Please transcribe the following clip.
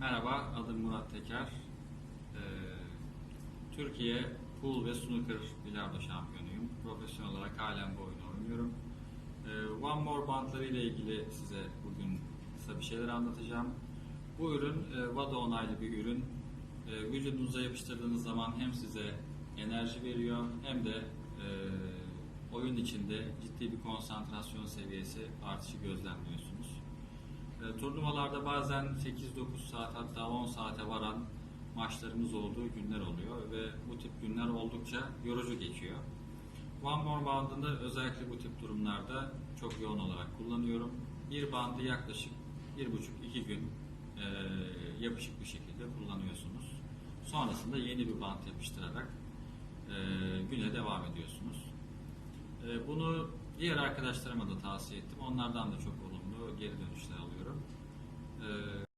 Merhaba, adım Murat Teker. Ee, Türkiye pool ve snooker bilardo şampiyonuyum. Profesyonel olarak halen bu oyunu oynuyorum. Ee, One More bantları ile ilgili size bugün kısa bir şeyler anlatacağım. Bu ürün e, WADA onaylı bir ürün. E, vücudunuza yapıştırdığınız zaman hem size enerji veriyor hem de e, oyun içinde ciddi bir konsantrasyon seviyesi artışı gözlemliyorsunuz. Turnuvalarda bazen 8-9 saat hatta 10 saate varan maçlarımız olduğu günler oluyor ve bu tip günler oldukça yorucu geçiyor. One More bandını özellikle bu tip durumlarda çok yoğun olarak kullanıyorum. Bir bandı yaklaşık 1,5-2 gün e, yapışık bir şekilde kullanıyorsunuz. Sonrasında yeni bir bant yapıştırarak e, güne devam ediyorsunuz. E, bunu diğer arkadaşlarıma da tavsiye ettim. Onlardan da çok olumlu geri dönüşler alıyorum.